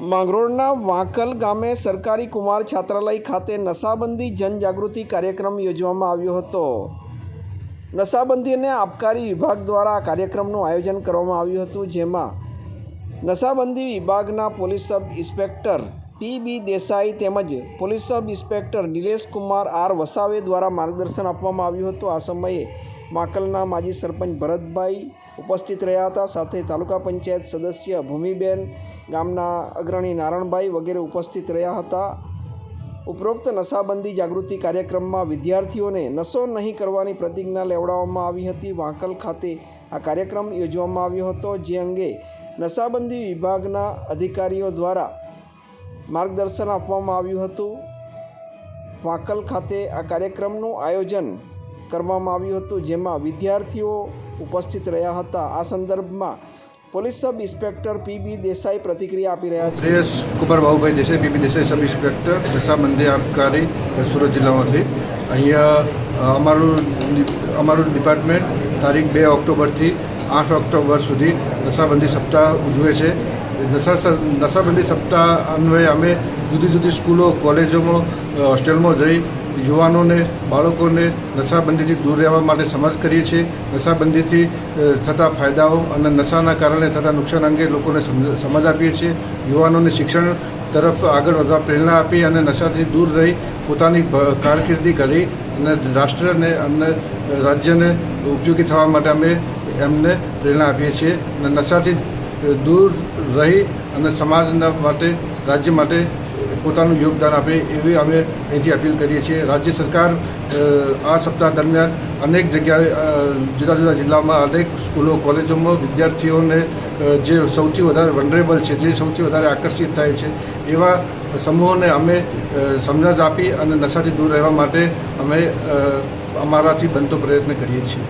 માંગરોળના વાંકલ ગામે સરકારી કુમાર છાત્રાલય ખાતે નશાબંધી જનજાગૃતિ કાર્યક્રમ યોજવામાં આવ્યો હતો. નશાબંધી અને આબકારી વિભાગ દ્વારા આ કાર્યક્રમનું આયોજન કરવામાં આવ્યું હતું, જેમાં નશાબંધી વિભાગના police sub inspector P B Desai તેમજ police sub inspector Nilesh Kumar R Vasave દ્વારા માર્ગદર્શન આપવામાં આવ્યું હતું. આ સમયે માકલના માજી સરપંચ ભરતભાઈ ઉપસ્થિત રહ્યા હતા. સાથે તાલુકા પંચાયત સદસ્ય ભૂમિબેન, ગામના અગ્રણી નારણભાઈ વગેરે ઉપસ્થિત રહ્યા હતા. ઉપરોક્ત નશાબંધી જાગૃતિ કાર્યક્રમમાં વિદ્યાર્થીઓને નશો નહીં કરવાની પ્રતિજ્ઞા લેવડાવવામાં આવી હતી. વાંકલ ખાતે આ કાર્યક્રમ યોજવામાં આવ્યો હતો, જે અંગે નશાબંધી વિભાગના અધિકારીઓ દ્વારા માર્ગદર્શન આપવામાં આવ્યું હતું. વાંકલ ખાતે આ કાર્યક્રમનું આયોજન કરવામાં આવ્યું હતું, જેમાં વિદ્યાર્થીઓ ઉપસ્થિત રહ્યા હતા. આ સંદર્ભમાં police sub inspector P B Desai પ્રતિક્રિયા આપી રહ્યા છે. Shreyas Kumar Bhaubhai Desai B B Desai sub inspector નશાબંધી આબકારી, સુરત જિલ્લામાંથી. અહીંયા અમારું અમારું ડિપાર્ટમેન્ટ તારીખ બે ઓક્ટોબરથી આઠ ઓક્ટોબર સુધી નશાબંધી સપ્તાહ ઉજવે છે. નશા નશાબંધી સપ્તાહ અન્વયે અમે જુદી જુદી સ્કૂલો, કોલેજોમાં હોસ્ટેલમાં જઈ યુવાનોને, બાળકોને નશાબંધીથી દૂર રહેવા માટે સમજ કરીએ છીએ. નશાબંધીથી થતા ફાયદાઓ અને નશાના કારણે થતા નુકસાન અંગે લોકોને સમજ આપીએ છીએ. યુવાનોને શિક્ષણ તરફ આગળ વધવા પ્રેરણા આપી અને નશાથી દૂર રહી પોતાની કારકિર્દી કરી અને રાષ્ટ્રને અને રાજ્યને ઉપયોગી થવા માટે અમે એમને પ્રેરણા આપીએ છીએ અને નશાથી દૂર રહી અને સમાજના માટે, રાજ્ય માટે પોતાનું યોગદાન આપે એવી અમે અહીંથી અપીલ કરીએ છીએ. રાજ્ય સરકાર આ સપ્તાહ દરમિયાન અનેક જગ્યાએ જુદા જુદા જિલ્લામાં અનેક સ્કૂલો, કોલેજોમાં વિદ્યાર્થીઓને જે સૌથી વધારે વનરેબલ છે, જે સૌથી વધારે આકર્ષિત થાય છે, એવા સમૂહોને અમે સમજણ આપી અને નશાથી દૂર રહેવા માટે અમે અમારાથી બનતો પ્રયત્ન કરીએ છીએ.